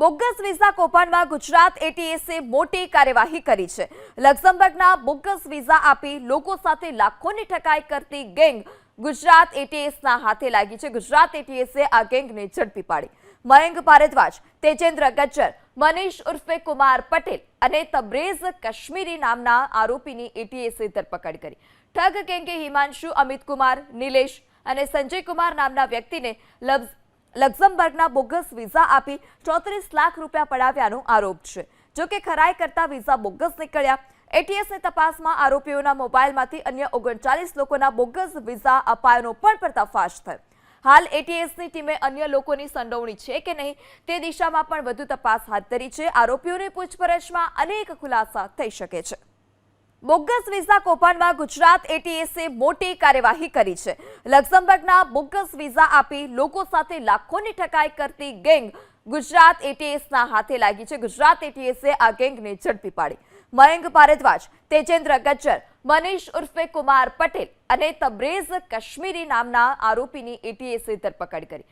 Bogus visa કૌભાંડમાં ગુજરાત એટીએસે મોટી કાર્યવાહી કરી છે. લક્ઝમબર્ગના બોગસ વિઝા આપી લોકો સાથે લાખોની ઠકાઈ કરતી ગેંગ ગુજરાત એટીએસના હાથે લાગી છે. ગુજરાત એટીએસે આ ગેંગને ઝડપી પાડી. મયંક ભારદ્વાજ, તેજેન્દ્ર ગજ્જર, મનીષ ઉર્ફે કુમાર પટેલ અને તબ્રેઝ કાશ્મીરી નામના આરોપીની એટીએસે ધરપકડ કરી. ઠગ ગેંગે હિમાંશુ, અમિત કુમાર, નિલેશ અને સંજય કુમાર નામના વ્યક્તિને લક્ઝમબર્ગના બોગસ વિઝા આપી ચોત્રીસ લાખ રૂપિયા પડાવ્યાનો આરોપ છે. જો કે ખરાઈ કરતા વિઝા બોગસ નીકળ્યા. એટીએસની તપાસમાં આરોપીઓના મોબાઈલમાંથી અન્ય ઓગણચાલીસ લોકોના બોગસ વિઝા અપાયાનો પણ પર્દાફાશ થયો. હાલ એટીએસની ટીમે અન્ય લોકોની સંડોવણી છે કે નહીં તે દિશામાં પણ વધુ તપાસ હાથ ધરી છે. આરોપીઓની પૂછપરછમાં અનેક ખુલાસા થઈ શકે છે. બોગસ વિઝા કૌભાંડમાં ગુજરાત એટીએસે મોટી કાર્યવાહી કરી છે. લક્ઝમબર્ગના બોગસ વિઝા આપી લોકો સાથે લાખોની ઠકાઈ કરતી ગેંગ ગુજરાત એટીએસના હાથે લાગી છે. ગુજરાત એટીએસે આ ગેંગને ઝડપી પાડી. મયંક ભારદ્વાજ, તેજેન્દ્ર ગજ્જર, મનીષ ઉર્ફે કુમાર પટેલ અને તબ્રેઝ કાશ્મીરી નામના આરોપીની એટીએસે ધરપકડ કરી.